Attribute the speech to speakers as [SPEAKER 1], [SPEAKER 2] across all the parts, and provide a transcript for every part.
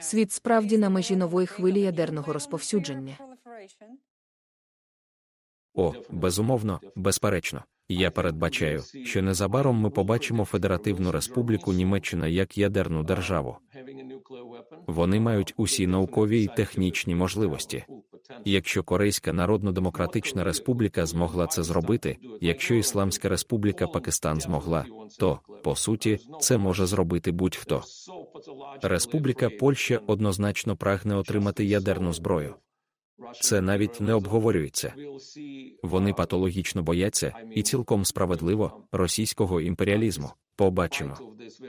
[SPEAKER 1] Світ справді на межі нової хвилі ядерного розповсюдження.
[SPEAKER 2] О, безумовно, безперечно. Я передбачаю, що незабаром ми побачимо Федеративну Республіку Німеччина як ядерну державу. Вони мають усі наукові і технічні можливості. Якщо Корейська Народно-Демократична Республіка змогла це зробити, якщо Ісламська Республіка Пакистан змогла, то, по суті, це може зробити будь-хто. Республіка Польща однозначно прагне отримати ядерну зброю. Це навіть не обговорюється. Вони патологічно бояться і цілком справедливо російського імперіалізму. Побачимо.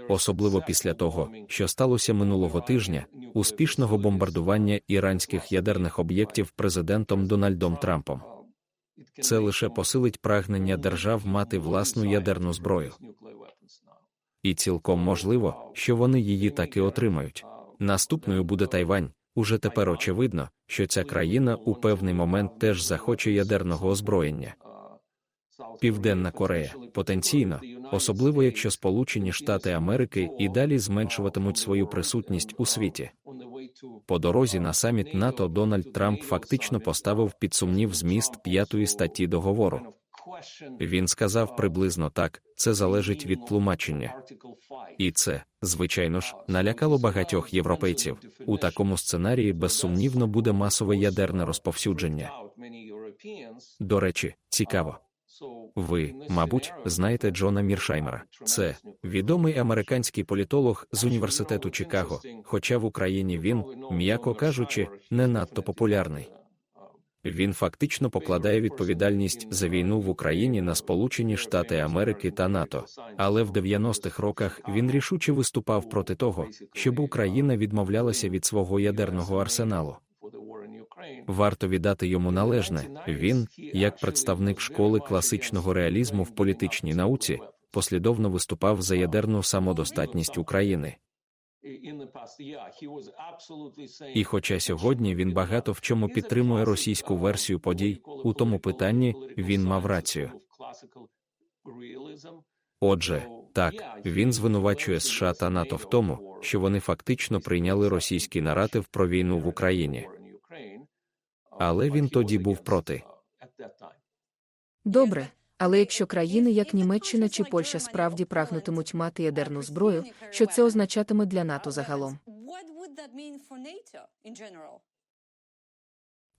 [SPEAKER 2] Особливо після того, що сталося минулого тижня, успішного бомбардування іранських ядерних об'єктів президентом Дональдом Трампом. Це лише посилить прагнення держав мати власну ядерну зброю. І цілком можливо, що вони її таки отримають. Наступною буде Тайвань. Уже тепер очевидно, що ця країна у певний момент теж захоче ядерного озброєння. Південна Корея потенційно, особливо якщо Сполучені Штати Америки і далі зменшуватимуть свою присутність у світі. По дорозі на саміт НАТО Дональд Трамп фактично поставив під сумнів зміст п'ятої статті договору. Він сказав приблизно так: це залежить від тлумачення. І це, звичайно ж, налякало багатьох європейців. У такому сценарії безсумнівно буде масове ядерне розповсюдження. До речі, цікаво. Ви, мабуть, знаєте Джона Міршаймера. Це відомий американський політолог з університету Чикаго, хоча в Україні він, м'яко кажучи, не надто популярний. Він фактично покладає відповідальність за війну в Україні на Сполучені Штати Америки та НАТО. Але в 90-х роках він рішуче виступав проти того, щоб Україна відмовлялася від свого ядерного арсеналу. Варто віддати йому належне. Він, як представник школи класичного реалізму в політичній науці, послідовно виступав за ядерну самодостатність України. І хоча сьогодні він багато в чому підтримує російську версію подій, у тому питанні він мав рацію. Отже, так, він звинувачує США та НАТО в тому, що вони фактично прийняли російський наратив про війну в Україні. Але він тоді був проти.
[SPEAKER 1] Добре, але якщо країни, як Німеччина чи Польща, справді прагнутимуть мати ядерну зброю, що це означатиме для НАТО загалом?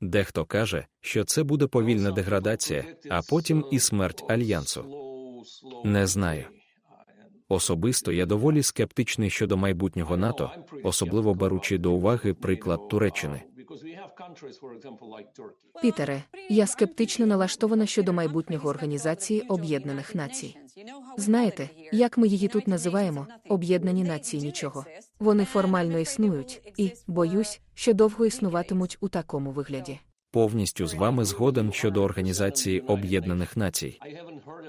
[SPEAKER 2] Дехто каже, що це буде повільна деградація, а потім і смерть альянсу. Не знаю. Особисто я доволі скептичний щодо майбутнього НАТО, особливо беручи до уваги приклад Туреччини.
[SPEAKER 1] Пітере, я скептично налаштована щодо майбутнього Організації Об'єднаних Націй. Знаєте, як ми її тут називаємо Об'єднані Нації нічого. Вони формально існують, і, боюсь, що довго існуватимуть у такому вигляді.
[SPEAKER 2] Повністю з вами згоден щодо Організації Об'єднаних Націй.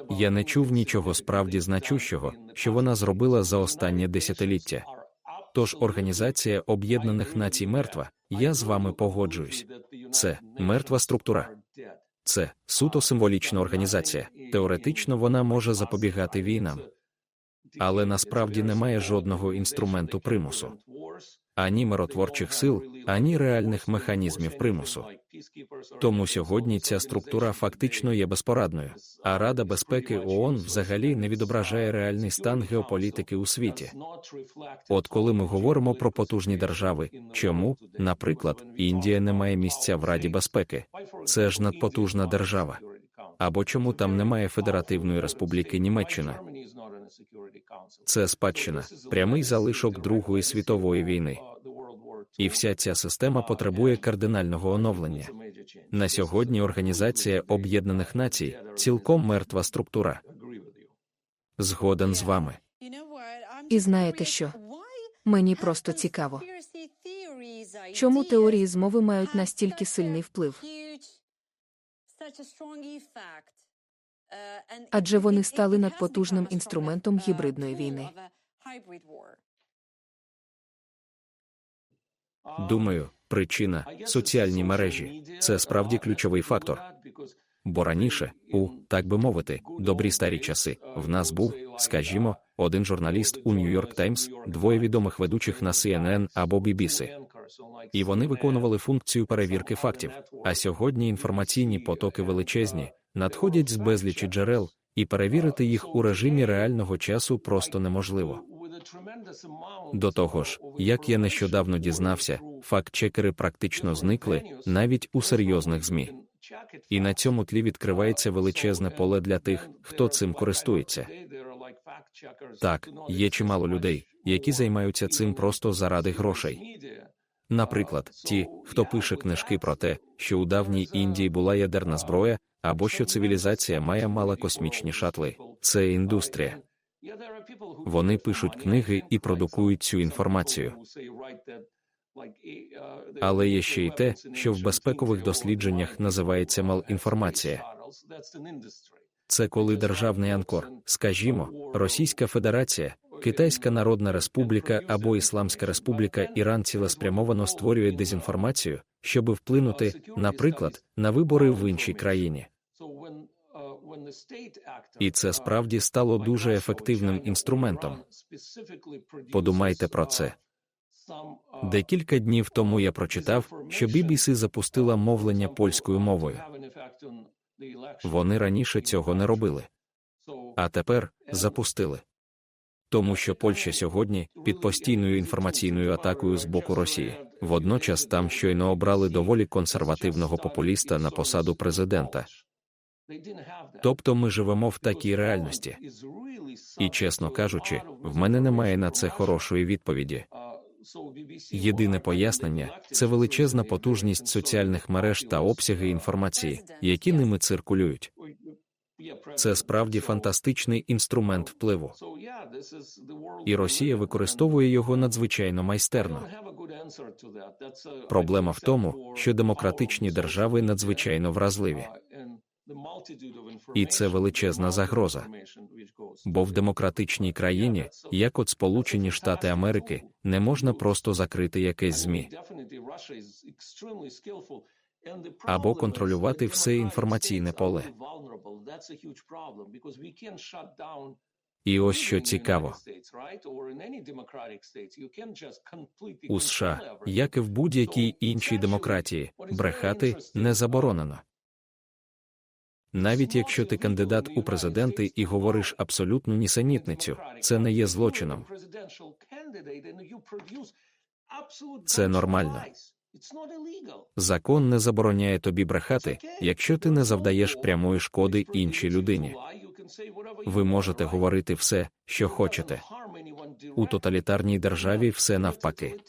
[SPEAKER 2] Я не чув нічого справді значущого, що вона зробила за останнє десятиліття. Тож Організація Об'єднаних Націй мертва, я з вами погоджуюсь. Це мертва структура. Це суто символічна організація. Теоретично вона може запобігати війнам, але насправді немає жодного інструменту примусу, ані миротворчих сил, ані реальних механізмів примусу. Тому сьогодні ця структура фактично є безпорадною, а Рада безпеки ООН взагалі не відображає реальний стан геополітики у світі. От коли ми говоримо про потужні держави, чому, наприклад, Індія не має місця в Раді безпеки? Це ж надпотужна держава. Або чому там немає Федеративної Республіки Німеччина? Це спадщина, прямий залишок Другої світової війни. І вся ця система потребує кардинального оновлення. На сьогодні Організація Об'єднаних Націй цілком мертва структура. Згоден з вами.
[SPEAKER 1] І знаєте що? Мені просто цікаво. Чому теорії змови мають настільки сильний вплив? Адже вони стали надпотужним інструментом гібридної війни.
[SPEAKER 2] Думаю, причина соціальні мережі це справді ключовий фактор. Бо раніше, у так би мовити, добрі старі часи, в нас був, скажімо, один журналіст у Нью-Йорк Таймс, двоє відомих ведучих на CNN або BBC. І вони виконували функцію перевірки фактів. А сьогодні інформаційні потоки величезні, надходять з безлічі джерел, і перевірити їх у режимі реального часу просто неможливо. До того ж, як я нещодавно дізнався, факт-чекери практично зникли навіть у серйозних ЗМІ. І на цьому тлі відкривається величезне поле для тих, хто цим користується. Так, є чимало людей, які займаються цим просто заради грошей. Наприклад, ті, хто пише книжки про те, що у давній Індії була ядерна зброя, або що цивілізація має мала космічні шатли. Це індустрія. Вони пишуть книги і продукують цю інформацію. Але є ще й те, що в безпекових дослідженнях називається малінформація. Це коли державний анкор, скажімо, Російська Федерація, Китайська Народна Республіка або Ісламська Республіка Іран цілеспрямовано створює дезінформацію, щоб вплинути, наприклад, на вибори в іншій країні. І це справді стало дуже ефективним інструментом. Подумайте про це. Декілька днів тому я прочитав, що BBC запустила мовлення польською мовою. Вони раніше цього не робили, а тепер запустили. Тому що Польща сьогодні під постійною інформаційною атакою з боку Росії. Водночас там щойно обрали доволі консервативного популіста на посаду президента. Тобто ми живемо в такій реальності. І, чесно кажучи, в мене немає на це хорошої відповіді. Єдине пояснення це величезна потужність соціальних мереж та обсяги інформації, які ними циркулюють. Це справді фантастичний інструмент впливу. І Росія використовує його надзвичайно майстерно. Проблема в тому, що демократичні держави надзвичайно вразливі. І це величезна загроза. Бо в демократичній країні, як от Сполучені Штати Америки, не можна просто закрити якесь змі або контролювати все інформаційне поле. І ось що цікаво. У США, як і в будь-якій іншій демократії, брехати не заборонено. Навіть якщо ти кандидат у президенти і говориш абсолютну нісенітницю, це не є злочином. Це нормально. Закон не забороняє тобі брехати, якщо ти не завдаєш прямої шкоди іншій людині. Ви можете говорити все, що хочете. У тоталітарній державі все навпаки.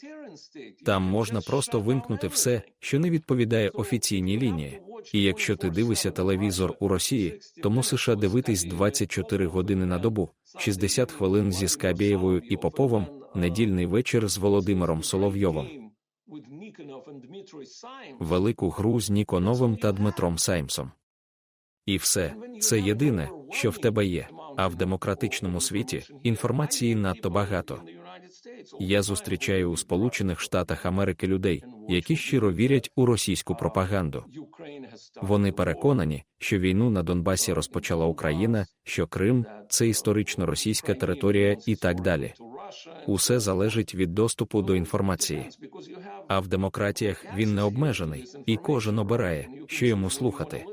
[SPEAKER 2] Там можна просто вимкнути все, що не відповідає офіційній лінії. І якщо ти дивишся телевізор у Росії, то мусиш дивитись 24 години на добу, 60 хвилин зі Скабєєвою і Поповим, недільний вечір з Володимиром Соловйовим, велику гру з Ніконовим та Дмитром Саймсом. І все це єдине, що в тебе є. А в демократичному світі інформації надто багато. Я зустрічаю у Сполучених Штатах Америки людей, які щиро вірять у російську пропаганду. Вони переконані, що війну на Донбасі розпочала Україна, що Крим це історично російська територія і так далі. Усе залежить від доступу до інформації. А в демократіях він не обмежений, і кожен обирає, що йому слухати.